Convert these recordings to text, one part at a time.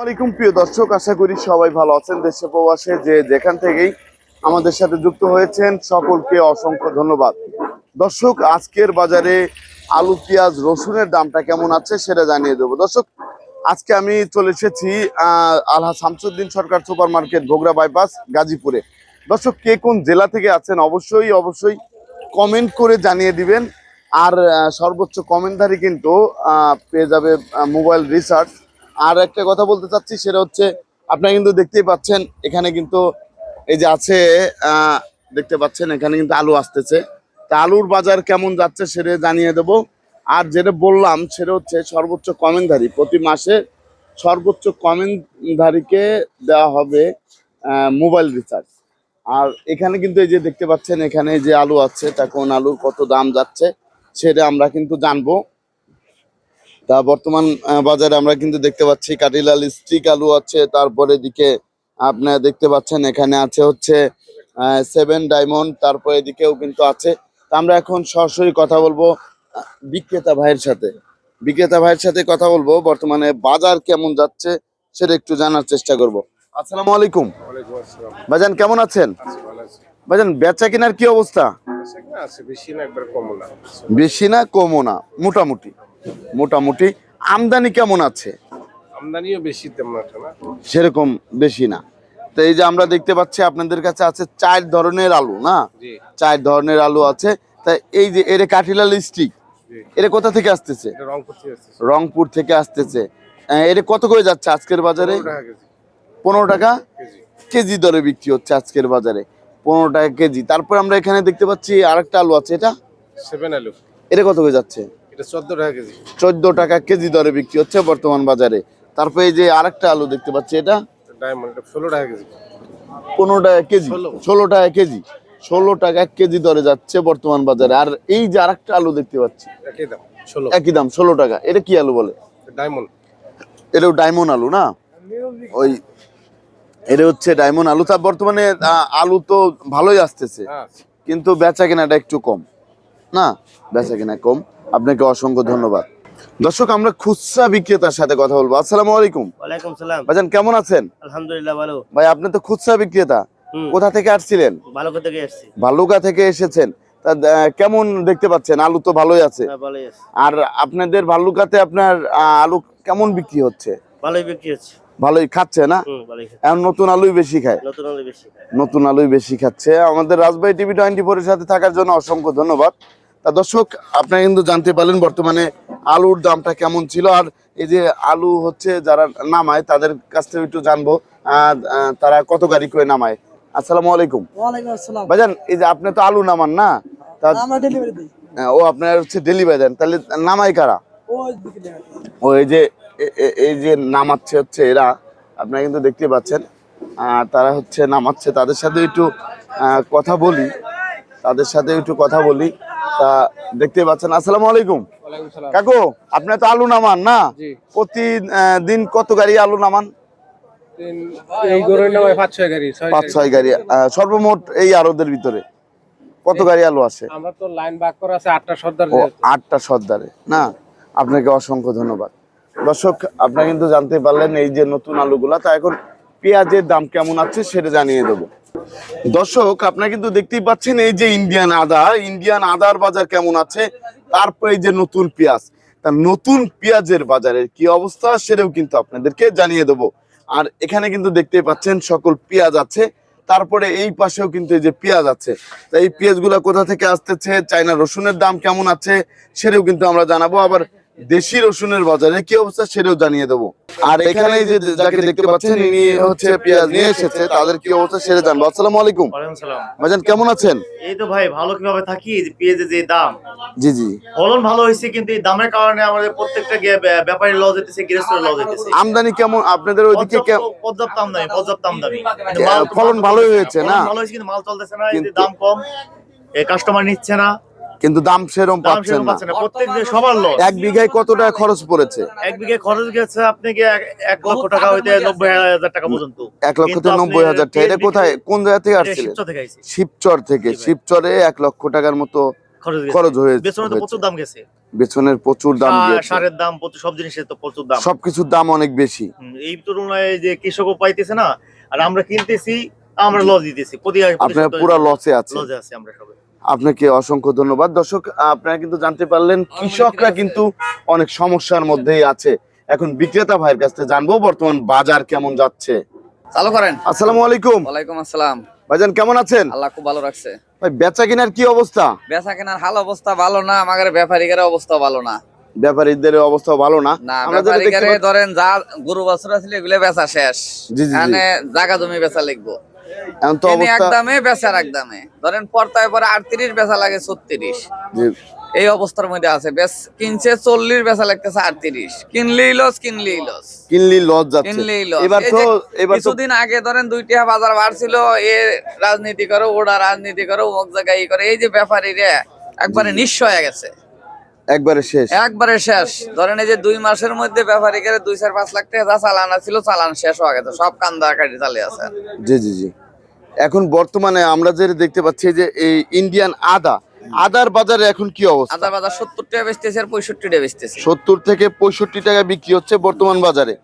আসসালামাইকুম প্রিয় দর্শক, আশা করি সবাই ভালো আছেন দেশে প্রবাসে যে যেখান থেকেই আমাদের সাথে যুক্ত হয়েছেন, সকলকে অসংখ্য ধন্যবাদ। দর্শক, আজকের বাজারে আলু, পেঁয়াজ, রসুনের দামটা কেমন আছে সেটা জানিয়ে দেবো। দর্শক, আজকে আমি চলে এসেছি Alha Shamsuddin Sarkar super market Bhogra bypass, গাজীপুরে। দর্শক, কে কোন জেলা থেকে আছেন অবশ্যই অবশ্যই কমেন্ট করে জানিয়ে দিবেন। আর সর্বোচ্চ কমেন্টধারী কিন্তু পেয়ে যাবে মোবাইল রিসার্চ আর একটা কথা বলতে চাচ্ছি, সেটা হচ্ছে আপনারা কিন্তু দেখতেই পাচ্ছেন, এখানে কিন্তু এই যে আছে দেখতে পাচ্ছেন, এখানে কিন্তু আলু আসতেছে। তা আলুর বাজার কেমন যাচ্ছে সেটা জানিয়ে দেবো। আর যেটা বললাম, সেটা হচ্ছে সর্বোচ্চ কমেন্টধারী। প্রতি মাসে সর্বোচ্চ কমেন্টধারীকে দেওয়া হবে মোবাইল রিচার্জ। আর এখানে কিন্তু এই যে দেখতে পাচ্ছেন, এখানে যে আলু আছে, তা কোন আলুর কত দাম যাচ্ছে, সেটা আমরা কিন্তু জানব। তা বর্তমান বাজারে আমরা কিন্তু দেখতে পাচ্ছি কাটিলাল স্টিক আলু আছে তারপরে দিকে আপনারা দেখতে পাচ্ছেন এখানে আছে হচ্ছে সেভেন ডায়মন্ড তারপরে এদিকেও কিন্তু আছে। তা আমরা এখন সরাসরি কথা বলব বিক্রেতা ভাইয়ের সাথে। বিক্রেতা ভাইয়ের সাথে কথা বলব বর্তমানে বাজার কেমন যাচ্ছে সেটা একটু জানার চেষ্টা করব। আসসালামু আলাইকুম। ভাইজান কেমন আছেন? ভাইজান বেচা কেনার কি অবস্থা? বেশি না একবার বেশি না কমও না মোটামুটি। মোটামুটি। আমদানি কেমন আছে? আমদানিও বেশি তেমন একটা না। সেরকম বেশি না। তো এই যে আমরা দেখতে পাচ্ছি আপনাদের কাছে আছে চার ধরনের আলু না? চার ধরনের আলু আছে। তা এই যে এর কাঠিলাল স্টিক এর কোথা থেকে আসতেছে? রংপুর থেকে আসছে রংপুর থেকে আসতেছে। এর কত করে যাচ্ছে আজকের বাজারে? পনেরো টাকা কেজি। দরে বিক্রি হচ্ছে আজকের বাজারে। পনেরো টাকা কেজি। তারপর আমরা এখানে দেখতে পাচ্ছি আরেকটা আলু আছে এটা? সেভেন আলু। এটা কত করে যাচ্ছে? এটা চোদ্দ টাকা কেজি। দরে বিক্রি হচ্ছে বর্তমান বাজারে। তারপরে এই যে আরেকটা আলু দেখতে পাচ্ছি এটা। ষোলো টাকা কেজি। পনেরো টাকা কেজি। ষোলো। টাকা কেজি। ষোলো টাকা কেজি দরে যাচ্ছে বর্তমান বাজারে। আর এই যে আরেকটা আলু দেখতে পাচ্ছি। একই দাম ষোলো। একই দাম ষোলো টাকা। এটা কি আলু বলে? ডায়মন্ড এটাও ডায়মন্ড আলু না? ওই এটা হচ্ছে ডায়মন্ড আলু। তা বর্তমানে আলু তো ভালোই আসতেছে। হ্যাঁ। কিন্তু বেচা কেনাটা একটু কম। না? বেচা কেনা কম। আপনাকে অসংখ্য ধন্যবাদ। দর্শক আমরা খুচরা বিক্রেতার সাথে কথা বলব। আসসালামু আলাইকুম। ওয়ালাইকুম সালাম। ভাইজান কেমন আছেন? আলহামদুলিল্লাহ ভালো। ভাই আপনি তো খুচরা বিক্রেতা। কোথা থেকে আসছিলেন? ভালো করতে গিয়ে এসছি ভালুকা থেকে এসেছেন। কেমন দেখতে পাচ্ছেন? আলু তো ভালোই আছে। হ্যাঁ আর আপনাদের ভালুকাতে আপনার আলু কেমন বিক্রি হচ্ছে? ভালোই বিক্রি হচ্ছে। ভালোই খাচ্ছে না? এখন নতুন আলুই বেশি খায়? নতুন আলু বেশি নতুন আলুই বেশি খাচ্ছে। আমাদের রাজবাড়ি টিভি টোয়েন্টি ফোর এর সাথে থাকার জন্য অসংখ্য ধন্যবাদ। তা দর্শক আপনারা কিন্তু জানতে পারলেন বর্তমানে আলুর দামটা কেমন ছিল আর এই যে আলু হচ্ছে যারা নামায় তাদের কাছ থেকে একটু জানব তারা কত গাড়ি করে নামায়। আসসালামু আলাইকুম। ভাইজান এই যে আপনি তো আলু নামান না? আহ, ও আপনার হচ্ছে ডেলিভারি দেন তাহলে নামাই কারা? ও এই যে এই যে নামাচ্ছে হচ্ছে এরা আপনারা কিন্তু দেখতে পাচ্ছেন আহ, তারা হচ্ছে নামাচ্ছে তাদের সাথে একটু কথা বলি তাদের সাথে একটু কথা বলি। তা দেখতে পাচ্ছেন। আসসালামু আলাইকুম। কাকু আপনি তো আলু নামান না? জি। প্রতি আহ, দিন কত গাড়ি আলু নামান? তিন- এই গরুর নামায় পাঁচ ছয় গাড়ি পাঁচ ছয় গাড়ি সর্বমোট এই আরদের ভিতরে কত গাড়ি আলু আছে? আমরা তো লাইন করা আছে আটটা সর্দার আটটা সর্দারে না? আপনাকে অসংখ্য ধন্যবাদ। দর্শক আপনারা কিন্তু জানতে পারলেন এই যে নতুন আলুগুলা তা এখন পেঁয়াজের দাম কেমন আছে সেটা জানিয়ে দেবো। দর্শক, আপনারা কিন্তু দেখতেই পাচ্ছেন এই যে ইন্ডিয়ান আদা। ইন্ডিয়ান আদার বাজার কেমন আছে? তারপর এই যে নতুন পেঁয়াজ। তা নতুন পেঁয়াজের বাজারের কি অবস্থা সেটাও কিন্তু আপনাদেরকে জানিয়ে দেবো। আর এখানে কিন্তু দেখতেই পাচ্ছেন সকল পেঁয়াজ আছে। তারপরে এই পাশেও কিন্তু এই যে পেঁয়াজ আছে। তা এই পেঁয়াজগুলো কোথা থেকে আসতেছে? চাইনা রসুনের দাম কেমন আছে? সেটাও কিন্তু আমরা জানাব। আবার দেশি রসুনের বাজারে কি অবস্থা সেটাও জানিয়ে দেবো। আর এখানে যে যাকে দেখতে পাচ্ছেন ইনি হচ্ছে পেঁয়াজ নিয়ে এসেছে তাদের কি অবস্থা সেটা জানব। আসসালামু আলাইকুম। ভাইজান কেমন আছেন? এই তো ভাই ভালো কীভাবে থাকি? পেঁয়াজের যে দাম। জি জি। ফলন ভালো হয়েছে কিন্তু এই দামের কারণে আমাদের প্রত্যেকটা ব্যাপারী লস যেতেছে গৃহস্থের লস যেতেছে আমদানি কেমন? আপনাদের ওইদিকে পর্যাপ্ত আমদানি পর্যাপ্ত আমদানি। ফলন ভালোই হয়েছে না? ভালো হয়েছে কিন্তু মাল চলতেছে না দাম কম এই কাস্টমার নিচ্ছে না। কিন্তু দাম সেরকম পাচ্ছেন না। পাচ্ছে না। প্রত্যেক সবার লস এক বিঘায় কত টাকা খরচ পড়েছে? এক বিঘে খরচ গেছে আপনি কি এক- এক লক্ষ টাকা হইতে নব্বই হাজার টাকা পর্যন্ত। এক লক্ষ থেকে নব্বই হাজার টাকা। এটা কোথায়? কোন জায়গা থেকে আসছিলেন? শিবচর থেকে আইছি। শিবচর থেকে। শিবচরে এক লক্ষ টাকার মতো খরচ গেছে। হয়েছে। প্রচুর দাম গেছে। বেতনের প্রচুর দাম গিয়েছে। সারের দাম প্রচুর সব জিনিসের তো প্রচুর দাম। সবকিছুর দাম অনেক বেশি। এই তুলনায় যে কৃষকও পাইতেছে না আর আমরা কিনতেছি আমরা লস দিতেছি। প্রতি আপনারা পুরো লসে আছে। লসে আছে আমরা সবাই। আপনাকে অসংখ্য ধন্যবাদ। দর্শক আপনারা কিন্তু জানতে পারলেন কৃষকরা কিন্তু অনেক সমস্যার মধ্যেই আছে। এখন বিক্রেতা ভাইয়ের কাছ থেকে জানব বর্তমান বাজার কেমন যাচ্ছে। চালু করেন। আসসালামু আলাইকুম। ওয়ালাইকুম আসসালাম। ভাইজান কেমন আছেন? আল্লাহ খুব ভালো রাখছে। ভাই বেচা কেনার কি অবস্থা? বেচা কেনার হাল অবস্থা ভালো না আমাদের ব্যাপারীদের অবস্থা ভালো না। ব্যাপারীদের অবস্থা ভালো না? আমরা ধরেন যা গরু বছর আছে এগুলো বেচা শেষ। এখানে জায়গা জমি বেচা লিখব। এখন তো অবস্থা দামে বেচার এক দামে ধরেন পর্তায় পরে আটত্রিশ বেচা লাগে ছত্রিশ। জি, এই অবস্থার মধ্যে আছে। বেশ কিনছে চল্লিশ বেচা লাগতেছে আটত্রিশ। কিনলেই লস কিনলেই লস কিনলি লস যাচ্ছে। কিনলেই লস এবার তো এবার কিছুদিন আগে ধরেন দুইটা বাজার বাড়ছিল এ রাজনীতি করো ওরা রাজনীতি করো অমুক জায়গায় করে। এই যে ব্যাপারীরা একবারে নিঃস্ব হয়ে গেছে। একবারে শেষ। একবারে শেষ। ধরেন এই যে দুই মাসের মধ্যে ব্যাপারী দুই চার পাঁচ লাখ টাকা যা চালান ছিল চালান শেষ হয়ে গেছে। সব কান্দা কাটি চালিয়ে আছে। জি জি জি। এখন বর্তমানে আমরা যে দেখতে পাচ্ছি যে এই ইন্ডিয়ান আদা আদার বাজারে এখন কি অবস্থা? আদা বাজার সত্তর টাকা বেচতেছে আর পঁয়ষট্টি টাকা বেচতেছে। সত্তর থেকে পঁয়ষট্টি টাকা বিক্রি হচ্ছে বর্তমান বাজারে।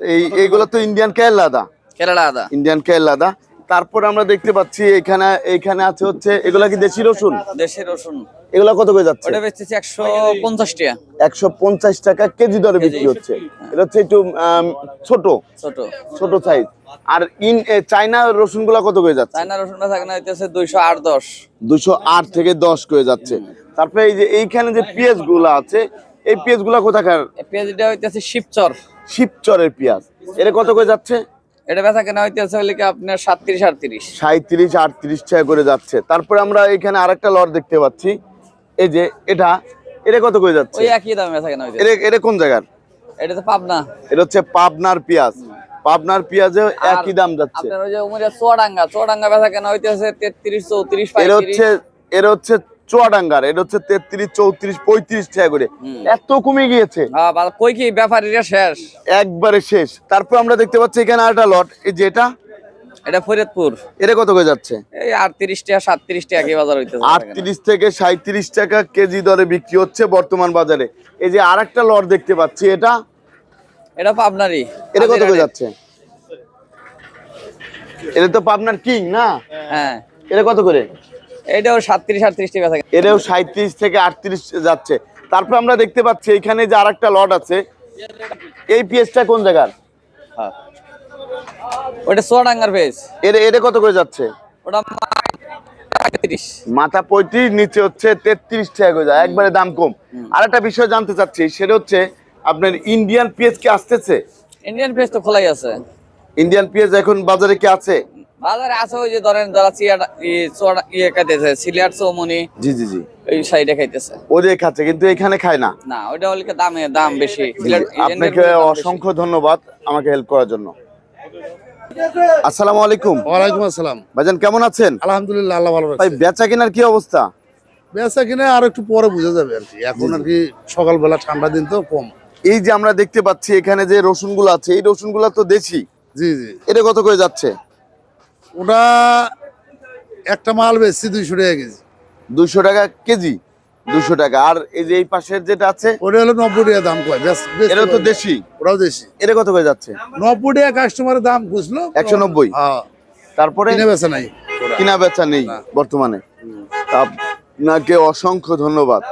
এই এইগুলো তো ইন্ডিয়ান কেরলা আদা। কেরালা আদা। ইন্ডিয়ান কেরলা আদা। তারপর আমরা দেখতে পাচ্ছি এখানে এখানে আছে হচ্ছে এগুলা কি দেশি রসুন? দেশের রসুন। এগুলা কত করে যাচ্ছে? ওটা বেচতেছে একশো পঞ্চাশ টাকা। একশো পঞ্চাশ টাকা কেজি দরে বিক্রি হচ্ছে। এটা হচ্ছে একটু ছোট। ছোট। ছোট সাইজ আর ইন চায়না রসুনগুলা কত করে যাচ্ছে? চায়না রসুন বেচা কেনা হইতেছে দুইশো আট দশ। দুশো আট থেকে দশ করে যাচ্ছে। তারপরে এই যে এইখানে যে পেঁয়াজগুলা আছে এই পেঁয়াজগুলা কোথাকার পেঁয়াজটা হইতেছে শিবচর। শিবচরের পেঁয়াজ। এটা কত করে যাচ্ছে? এটা বেচা কেনা হইতেছে হলে কি আপনার সাতত্রিশ আটত্রিশ? সাঁত্রিশ আটত্রিশ টাকা করে যাচ্ছে। তারপরে আমরা এখানে আরেকটা লট দেখতে পাচ্ছি। এই যে এটা এটা কত করে যাচ্ছে? ওই একই দামে বেচা কেনা হইতেছে। এটা এটা কোন জায়গার? এটা তো পাবনা। এটা হচ্ছে পাবনার পেঁয়াজ। পাবনার পেঁয়াজে একই দাম যাচ্ছে। আপনার ওই যে উমরিয়া চুয়াডাঙ্গা চুয়াডাঙ্গা বেচা কেনা হইতেছে তেত্রিশ চৌত্রিশ এর হচ্ছে এর হচ্ছে চুয়াডাঙ্গার এটা হচ্ছে তেত্রিশ চৌত্রিশ পঁয়ত্রিশ টাকা করে। এত কমে গিয়েছে। হ্যাঁ, বা- কই কি ব্যাপারীরা শেষ? একবারে শেষ। তারপর আমরা দেখতে পাচ্ছি এখানে আরেকটা লট এই যে এটা। এটা ফরিদপুর। এটা কত করে যাচ্ছে? এই আটত্রিশ টাকা সাতত্রিশ টাকা কি বাজার হইতেছে আটত্রিশ থেকে সাঁত্রিশ টাকা কেজি দরে বিক্রি হচ্ছে বর্তমান বাজারে। এই যে আরেকটা লট দেখতে পাচ্ছি এটা। এটা পাবনারই। এটা কত করে যাচ্ছে? এটা তো পাবনার কিং না? হ্যাঁ। এটা কত করে? এটাও সাতত্রিশ আটত্রিশ টাকা বেচা এটাও সাঁত্রিশ থেকে আটত্রিশ যাচ্ছে। তারপর আমরা দেখতে পাচ্ছি এখানে যে আরেকটা লট আছে। এই পিএসটা কোন জায়গার? হ্যাঁ। ওটা চুয়াডাঙ্গার পেজ এর এটা কত করে যাচ্ছে? ওটা মাথা পঁয়ত্রিশ নিচে হচ্ছে তেত্রিশ টাকা করে যায়। একবারে দাম কম। আর একটা বিষয় জানতে চাচ্ছি সেটা হচ্ছে আপনার ইন্ডিয়ান পেঁয়াজ কি আসতেছে? ইন্ডিয়ান পেজ তো খোলাই আছে। ইন্ডিয়ান পেঁয়াজ এখন বাজারে কি আছে? বাজারে আছে ওই যে ধরেন যারা চিয়াটা ইয়ে খাইতেছে সিলিয়ার চৌমনি জি জি জি। ওই সাইডে খাইতেছে। ওদের খাচ্ছে কিন্তু এখানে খায় না। না ওইটা হলে কি দামে দাম বেশি। আপনাকে অসংখ্য ধন্যবাদ আমাকে হেল্প করার জন্য। আসসালামু আলাইকুম। ওয়ালাইকুম আসসালাম। ভাইজান কেমন আছেন? আলহামদুলিল্লাহ আল্লাহ ভালো ভাই বেচা কেনার কি অবস্থা? বেচা কিনে আর একটু পরে বোঝা যাবে আর কি। এখন আর কি সকালবেলা ঠান্ডা দিন তো কম। এই যে আমরা দেখতে পাচ্ছি এখানে যে রসুনগুলো আছে এই রসুনগুলো তো দেশি। জি জি। এটা কত করে যাচ্ছে? ওটা একটা মাল বেচছি দুইশো টাকা কেজি। দুশো টাকা কেজি? দুশো টাকা। আর এই যে এই পাশের যেটা আছে ওটা হলো নব্বই টাকা দাম কয়। এটাও তো দেশি? ওটাও দেশি। এটা কত করে যাচ্ছে? নব্বই টাকা কাস্টমারের দাম খুঁজলো। 190 হ্যাঁ। তারপরে? কিনে বেচা নাই। কিনা বেচা নেই বর্তমানে। আপনাকে অসংখ্য ধন্যবাদ।